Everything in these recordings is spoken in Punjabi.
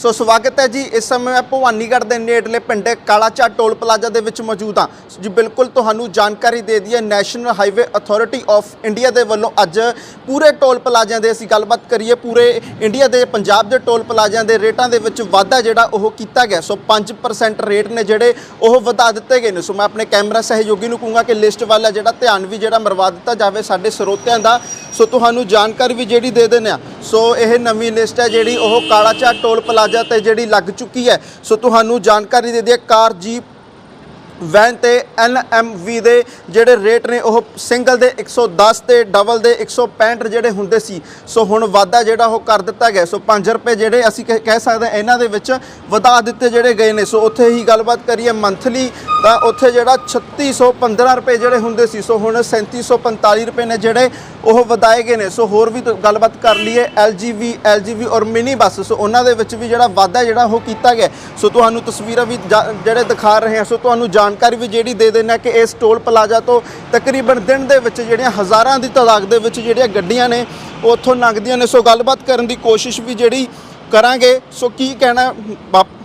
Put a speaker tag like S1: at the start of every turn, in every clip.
S1: ਸੋ ਸਵਾਗਤ ਹੈ ਜੀ, ਇਸ ਸਮੇਂ ਮੈਂ ਭਵਾਨੀਗੜ੍ਹ ਦੇ ਨੇੜਲੇ ਪਿੰਡ ਕਾਲਾਚਾ ਟੋਲ ਪਲਾਜ਼ਾ ਦੇ ਵਿੱਚ ਮੌਜੂਦ ਹਾਂ। ਜੀ, ਬਿਲਕੁਲ ਤੁਹਾਨੂੰ ਜਾਣਕਾਰੀ ਦੇ ਦਈਏ, national highway authority of India ਦੇ ਵੱਲੋਂ ਅੱਜ ਪੂਰੇ ਟੋਲ ਪਲਾਜ਼ਿਆਂ ਦੇ ਅਸੀਂ ਗੱਲਬਾਤ ਕਰੀਏ, ਪੂਰੇ ਇੰਡੀਆ ਦੇ, ਪੰਜਾਬ ਦੇ ਟੋਲ ਪਲਾਜ਼ਿਆਂ ਦੇ ਰੇਟਾਂ ਦੇ ਵਿੱਚ ਵਾਧਾ ਜਿਹੜਾ ਉਹ ਕੀਤਾ ਗਿਆ। ਸੋ 5% ਰੇਟ ਨੇ ਜਿਹੜੇ ਉਹ ਵਧਾ ਦਿੱਤੇ ਗਏ ਨੇ। ਸੋ ਮੈਂ ਆਪਣੇ ਕੈਮਰਾ ਸਹਿਯੋਗੀ ਨੂੰ ਕਹੂੰਗਾ ਕਿ ਲਿਸਟ ਵਾਲਾ ਜਿਹੜਾ ਧਿਆਨ ਵੀ ਜਿਹੜਾ ਮਰਵਾ ਦਿੱਤਾ ਜਾਵੇ ਸਾਡੇ ਸਰੋਤਿਆਂ ਦਾ। ਸੋ ਤੁਹਾਨੂੰ ਜਾਣਕਾਰੀ ਵੀ ਜਿਹੜੀ ਦੇ ਦਿੰਦੇ ਆ ਸੋ ਇਹ ਨਵੀਂ ਲਿਸਟ ਹੈ ਜਿਹੜੀ ਉਹ ਕਾਲਾਚਾ ਟੋਲ ਪਲਾਜ਼ਾ ਤੇ ਜਿਹੜੀ ਲੱਗ ਚੁੱਕੀ ਹੈ। ਸੋ ਤੁਹਾਨੂੰ ਜਾਣਕਾਰੀ ਦੇ ਦਈਏ, ਕਾਰ, ਜੀਪ ਵੈਨ ਤੇ ਐਨਐਮਵੀ ਦੇ ਜਿਹੜੇ ਰੇਟ ਨੇ, ਉਹ ਸਿੰਗਲ ਦੇ 110 ਤੇ ਡਬਲ ਦੇ 165 ਜਿਹੜੇ ਹੁੰਦੇ ਸੀ। ਸੋ ਹੁਣ ਵਾਧਾ ਜਿਹੜਾ ਉਹ ਕਰ ਦਿੱਤਾ ਗਿਆ। ਸੋ 5 ਰੁਪਏ ਜਿਹੜੇ ਅਸੀਂ ਕਹਿ ਕਹਿ ਸਕਦੇ ਹਾਂ, ਇਹਨਾਂ ਦੇ ਵਿੱਚ ਵਧਾ ਦਿੱਤੇ ਜਿਹੜੇ ਗਏ ਨੇ। ਸੋ ਉੱਥੇ ਹੀ ਗੱਲਬਾਤ ਕਰੀਏ ਮੰਥਲੀ, ਤਾਂ ਉੱਥੇ ਜਿਹੜਾ 3615 ਰੁਪਏ ਜਿਹੜੇ ਹੁੰਦੇ ਸੀ, ਸੋ ਹੁਣ 3745 ਰੁਪਏ ਨੇ ਜਿਹੜੇ ਉਹ ਵਧਾਏ ਗਏ ਨੇ। ਸੋ ਹੋਰ ਵੀ ਗੱਲਬਾਤ ਕਰ ਲਈਏ ਐਲਜੀਵੀ ਐਲਜੀਵੀ ਔਰ ਮਿਨੀ ਬੱਸ ਸੋ ਉਹਨਾਂ ਦੇ ਵਿੱਚ ਵੀ ਜਿਹੜਾ ਵਾਧਾ ਜਿਹੜਾ ਉਹ ਕੀਤਾ ਗਿਆ। ਸੋ ਤੁਹਾਨੂੰ ਤਸਵੀਰਾਂ ਵੀ ਜਾ- ਜਿਹੜੇ ਦਿਖਾ ਰਹੇ ਹਾਂ। ਸੋ ਤੁਹਾਨੂੰ ਜਾਣ ਜਾਣਕਾਰੀ ਵੀ ਜਿਹੜੀ ਦੇ ਦੇਣਾ ਕਿ ਇਸ ਟੋਲ ਪਲਾਜ਼ਾ ਤੋਂ ਤਕਰੀਬਨ ਦਿਨ ਦੇ ਵਿੱਚ ਜਿਹੜੀਆਂ ਹਜ਼ਾਰਾਂ ਦੀ ਤਾਦਾਦ ਦੇ ਵਿੱਚ ਜਿਹੜੀਆਂ ਗੱਡੀਆਂ ਨੇ ਉੱਥੋਂ ਲੰਘਦੀਆਂ ਨੇ। ਸੋ ਗੱਲਬਾਤ ਕਰਨ ਦੀ ਕੋਸ਼ਿਸ਼ ਵੀ ਜਿਹੜੀ ਕਰਾਂਗੇ। ਸੋ ਕੀ ਕਹਿਣਾ ਬਾਪ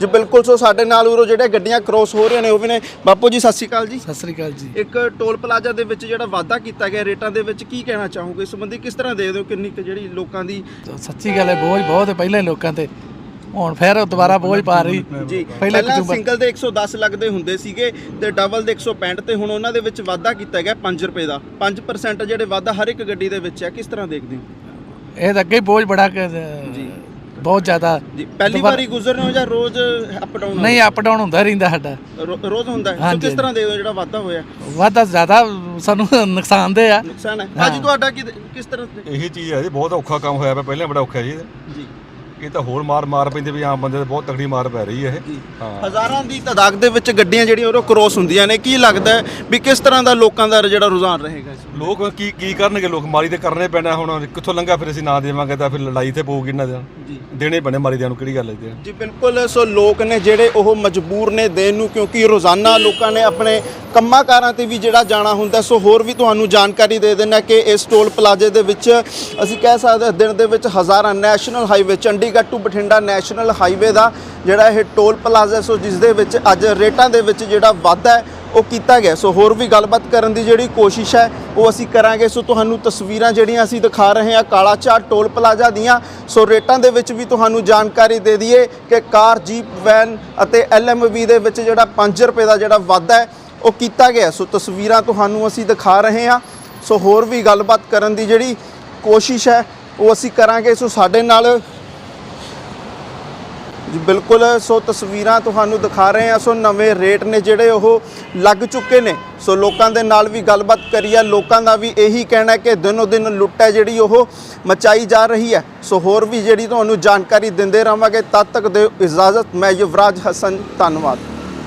S1: ਜੀ ਬਿਲਕੁਲ ਸੋ ਸਾਡੇ ਨਾਲ ਉਰੋ ਜਿਹੜੇ ਗੱਡੀਆਂ ਕ੍ਰੋਸ ਹੋ ਰਹੀਆਂ ਨੇ ਉਹ ਵੀ ਨੇ। ਬਾਪੂ ਜੀ ਸਤਿ ਸ਼੍ਰੀ ਅਕਾਲ ਜੀ।
S2: ਸਤਿ ਸ੍ਰੀ ਅਕਾਲ ਜੀ।
S1: ਇੱਕ ਟੋਲ ਪਲਾਜ਼ਾ ਦੇ ਵਿੱਚ ਜਿਹੜਾ ਵਾਅਦਾ ਕੀਤਾ ਗਿਆ ਰੇਟਾਂ ਦੇ ਵਿੱਚ ਕੀ ਕਹਿਣਾ ਚਾਹੋਗੇ? ਇਸ ਸੰਬੰਧੀ ਕਿਸ ਤਰ੍ਹਾਂ ਦੇ ਦਿਓ ਕਿੰਨੀ ਜਿਹੜੀ ਲੋਕਾਂ ਦੀ
S2: ਸੱਚੀ ਗੱਲ ਹੈ ਬੋਝ ਬਹੁਤ ਹੈ ਪਹਿਲੇ ਲੋਕਾਂ ਤੇ। ਹੁਣ ਫਿਰ ਦੁਬਾਰਾ ਬੋਝ ਪਾ ਰਹੀ।
S1: ਜੀ
S2: ਪਹਿਲੇ
S1: ਸਿੰਗਲ ਦੇ 110 ਲੱਗਦੇ ਹੁੰਦੇ ਸੀਗੇ ਤੇ ਡਬਲ ਦੇ 165 ਤੇ ਹੁਣ ਉਹਨਾਂ ਦੇ ਵਿੱਚ ਵਾਅਦਾ ਕੀਤਾ ਗਿਆ 5 ਰੁਪਏ ਦਾ। 5% ਜਿਹੜੇ ਵਾਅਦਾ ਹਰ ਇੱਕ ਗੱਡੀ ਦੇ ਵਿੱਚ ਹੈ ਕਿਸ ਤਰ੍ਹਾਂ ਦੇਖਦੇ ਹੋ?
S2: ਇਹ ਤਾਂ ਅੱਗੇ ਬੋਝ ਬੜਾ
S1: ਜੀ।
S2: ਬਹੁਤ ਜ਼ਿਆਦਾ।
S1: ਜੀ ਪਹਿਲੀ ਵਾਰੀ ਗੁਜ਼ਰਨੇ ਹੋ ਜਾਂ ਰੋਜ਼ ਅਪ ਡਾਊਨ
S2: ਨਹੀਂ ਅਪ ਡਾਊਨ ਹੁੰਦਾ ਰਹਿੰਦਾ ਸਾਡਾ।
S1: ਰੋਜ਼ ਹੁੰਦਾ ਹੈ। ਕਿਸ ਤਰ੍ਹਾਂ ਦੇਖਦੇ ਹੋ ਜਿਹੜਾ ਵਾਅਦਾ ਹੋਇਆ?
S2: ਵਾਧਾ ਜ਼ਿਆਦਾ ਸਾਨੂੰ ਨੁਕਸਾਨਦੇ ਆ।
S1: ਨੁਕਸਾਨ ਹੈ।
S2: ਹਾਂ।
S1: ਅੱਜ ਤੁਹਾਡਾ ਕੀ ਕਿਸ ਤਰ੍ਹਾਂ
S3: ਇਹੀ ਚੀਜ਼ ਹੈ ਜੀ ਬਹੁਤ ਔਖਾ ਕੰਮ ਹੋਇਆ ਪਿਆ। ਪਹਿਲਾਂ ਬੜਾ ਔਖਾ ਜੀ
S1: ਜੀ।
S3: ਇਹ ਤਾਂ ਹੋਰ ਮਾਰ ਮਾਰ ਪੈਂਦੇ ਵੀ ਆਮ ਬੰਦੇ ਤੇ ਬਹੁਤ ਤਕੜੀ ਮਾਰ ਪੈ ਰਹੀ ਹੈ ਇਹ। ਹਾਂ।
S1: ਹਜ਼ਾਰਾਂ ਦੀ ਤਾਦਾਦ ਦੇ ਵਿੱਚ ਗੱਡੀਆਂ ਜਿਹੜੀਆਂ ਉਹ ਕ੍ਰੋਸ ਹੁੰਦੀਆਂ ਨੇ ਕੀ ਲੱਗਦਾ ਹੈ ਵੀ ਕਿਸ ਤਰ੍ਹਾਂ ਦਾ ਲੋਕਾਂ ਦਾ ਜਿਹੜਾ ਰੁਝਾਨ ਰਹੇਗਾ ਇਸ?
S3: ਲੋਕ ਕੀ ਕੀ ਕਰਨਗੇ? ਲੋਕ ਮਾਰੀ ਤੇ ਕਰਨੇ ਪੈਣਾ ਹੁਣ। ਕਿੱਥੋਂ ਲੰਗਾ ਫਿਰ ਅਸੀਂ ਨਾ ਦੇਵਾਂਗੇ ਤਾਂ ਫਿਰ ਲੜਾਈ ਤੇ ਪਊਗੀ ਇਹਨਾਂ ਦਾ ਦੇਣੇ ਪੈਣੇ ਮਾਰੀ ਦਿਆਂ ਨੂੰ ਕਿਹੜੀ ਗੱਲ ਹੈ ਜੀ?
S1: ਜੀ ਬਿਲਕੁਲ। ਸੋ ਲੋਕ ਨੇ ਜਿਹੜੇ ਉਹ ਮਜਬੂਰ ਨੇ ਦੇਣ ਨੂੰ ਕਿਉਂਕਿ ਰੋਜ਼ਾਨਾ ਲੋਕਾਂ ਨੇ ਆਪਣੇ ਕੰਮਾਂ ਕਾਰਾਂ ਤੇ ਵੀ ਜਿਹੜਾ ਜਾਣਾ ਹੁੰਦਾ ਸੋ ਹੋਰ ਵੀ ਤੁਹਾਨੂੰ ਜਾਣਕਾਰੀ ਦੇ ਦੇਣਾ ਕਿ ਇਸ ਟੋਲ ਪਲਾਜ਼ੇ ਦੇ ਵਿੱਚ ਅਸੀਂ ਕਹਿ ਸਕਦੇ ਹਾਂ ਦਿਨ ਦੇ ਵਿੱਚ ਹਜ਼ਾਰਾਂ national highway Chandigarh to Bathinda national highway ਦਾ ਜਿਹੜਾ ਇਹ ਟੋਲ ਪਲਾਜ਼ਾ ਸੋ ਜਿਸ ਦੇ ਵਿੱਚ ਅੱਜ ਰੇਟਾਂ ਦੇ ਵਿੱਚ ਜਿਹੜਾ ਵਾਧਾ ਹੈ ਉਹ ਕੀਤਾ ਗਿਆ। ਸੋ ਹੋਰ ਵੀ ਗੱਲਬਾਤ ਕਰਨ ਦੀ ਜਿਹੜੀ ਕੋਸ਼ਿਸ਼ ਹੈ, ਉਹ ਅਸੀਂ ਕਰਾਂਗੇ। ਸੋ ਤੁਹਾਨੂੰ ਤਸਵੀਰਾਂ ਜਿਹੜੀਆਂ ਅਸੀਂ ਦਿਖਾ ਰਹੇ ਹਾਂ, ਕਾਲਾ ਚਾਟ ਟੋਲ ਪਲਾਜ਼ਾ ਦੀਆਂ। ਸੋ ਰੇਟਾਂ ਦੇ ਵਿੱਚ ਵੀ ਤੁਹਾਨੂੰ ਜਾਣਕਾਰੀ ਦੇ ਦਈਏ ਕਿ ਕਾਰ, ਜੀਪ, ਵੈਨ ਅਤੇ ਐਲਐਮਵੀ ਦੇ ਵਿੱਚ ਜਿਹੜਾ 5 ਰੁਪਏ ਦਾ ਜਿਹੜਾ ਵਾਧਾ ਹੈ, ਉਹ ਕੀਤਾ ਗਿਆ। ਸੋ ਤਸਵੀਰਾਂ ਤੁਹਾਨੂੰ ਅਸੀਂ ਦਿਖਾ ਰਹੇ ਹਾਂ। ਸੋ ਹੋਰ ਵੀ ਗੱਲਬਾਤ ਕਰਨ ਦੀ ਜਿਹੜੀ ਕੋਸ਼ਿਸ਼ ਹੈ, ਉਹ ਅਸੀਂ ਕਰਾਂਗੇ। ਸੋ ਸਾਡੇ ਨਾਲ ਜੀ, ਬਿਲਕੁਲ, ਸੋ ਤਸਵੀਰਾਂ ਤੁਹਾਨੂੰ ਦਿਖਾ ਰਹੇ ਹਾਂ। ਸੋ ਨਵੇਂ ਰੇਟ ਨੇ ਜਿਹੜੇ ਉਹ ਲੱਗ ਚੁੱਕੇ ਨੇ। ਸੋ ਲੋਕਾਂ ਦੇ ਨਾਲ ਵੀ ਗੱਲਬਾਤ ਕਰੀ ਹੈ ਲੋਕਾਂ ਦਾ ਵੀ ਇਹੀ ਕਹਿਣਾ ਕਿ ਦਿਨੋ ਦਿਨ ਲੁੱਟ ਹੈ ਜਿਹੜੀ ਉਹ ਮਚਾਈ ਜਾ ਰਹੀ ਹੈ। ਸੋ ਹੋਰ ਵੀ ਜਿਹੜੀ ਤੁਹਾਨੂੰ ਜਾਣਕਾਰੀ ਦਿੰਦੇ ਰਹਾਂਗੇ, ਤਦ ਤੱਕ ਦਿਓ ਇਜਾਜ਼ਤ। ਮੈਂ ਯੁਵਰਾਜ ਹਸਨ, ਧੰਨਵਾਦ।